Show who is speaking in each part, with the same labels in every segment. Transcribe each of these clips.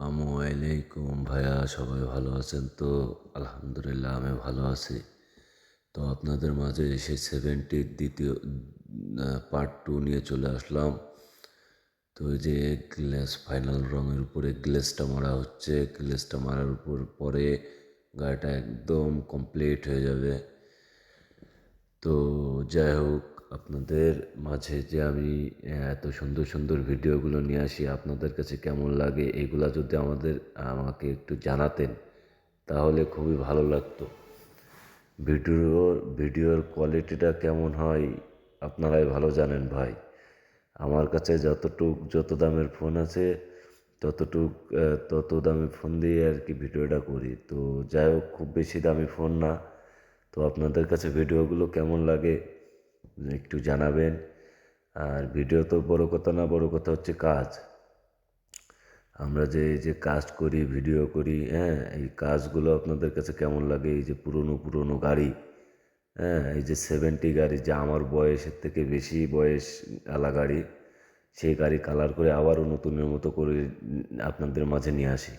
Speaker 1: আসসালামু আলাইকুম ভাইয়া, সবাই ভালো আছেন তো? আলহামদুলিল্লাহ, আমি ভালো আছি। তো আপনাদের মাঝে এসে সেভেন্টির দ্বিতীয় পার্ট টু নিয়ে চলে আসলাম। তো ওই যে গ্লেস ফাইনাল রঙের উপরে গ্লেসটা মারা হচ্ছে গ্লেসটা মারার উপর পরে গাড়িটা একদম কমপ্লিট হয়ে যাবে। তো যাই হোক আপনাদের মাঝে যে আমি এত সুন্দর সুন্দর ভিডিওগুলো নিয়ে আসি, আপনাদের কাছে কেমন লাগে, এগুলো যদি আমাদের, আমাকে একটু জানাতেন, তাহলে খুবই ভালো লাগতো। ভিডিওর ভিডিওর কোয়ালিটিটা কেমন হয়, আপনারাই ভালো জানেন ভাই। আমার কাছে যতটুক, যত দামের ফোন আছে, ততটুক তত দামি ফোন দিয়ে আর কি ভিডিওটা করি। তো যাই হোক, খুব বেশি দামি ফোন না। তো আপনাদের কাছে ভিডিওগুলো কেমন লাগে একটু জানাবেন। আর ভিডিও তো বড় কথা না, বড় কথা হচ্ছে কাজ। আমরা যে যে কাজ করি ভিডিও করি হ্যাঁ এই কাজগুলো আপনাদের কাছে কেমন লাগে? এই যে পুরনো পুরনো গাড়ি হ্যাঁ এই যে সেভেন্টি গাড়ি, যা আমার বয়সের থেকে বেশি বয়স আলা গাড়ি, সেই গাড়ি কালার করে আবারও নতুনের মতো করে আপনাদের মাঝে নিয়ে আসি।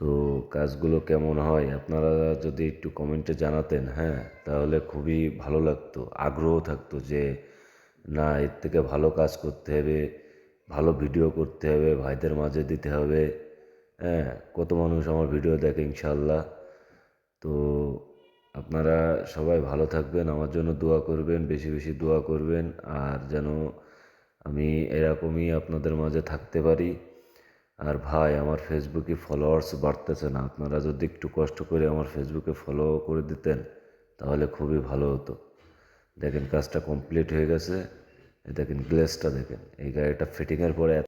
Speaker 1: তো কাজগুলো কেমন হয়? আপনারা যদি একটু কমেন্টে জানাতেন হ্যাঁ? তাহলে খুবই ভালো লাগতো, আগ্রহ থাকতো যে, না, এর থেকে ভালো কাজ করতে হবে, ভালো ভিডিও করতে হবে, ভাইদের মাঝে দিতে হবে হ্যাঁ? কত মানুষ আমার ভিডিও দেখে ইনশাল্লাহ তো আপনারা সবাই ভালো থাকবেন, আমার জন্য দোয়া করবেন, বেশি বেশি দোয়া করবেন, আর যেন আমি এরকমই আপনাদের মাঝে থাকতে পারি। আর ভাই, আমার ফেসবুকে ফলোয়ার্স বাড়তেছে না। আপনারা যদি একটু কষ্ট করে আমার ফেসবুকে ফলো করে দিতেন, তাহলে খুবই ভালো হতো। দেখেন, কাজটা কমপ্লিট হয়ে গেছে। দেখেন গ্লেসটা দেখেন। এই গাড়িটা ফিটিংয়ের পরে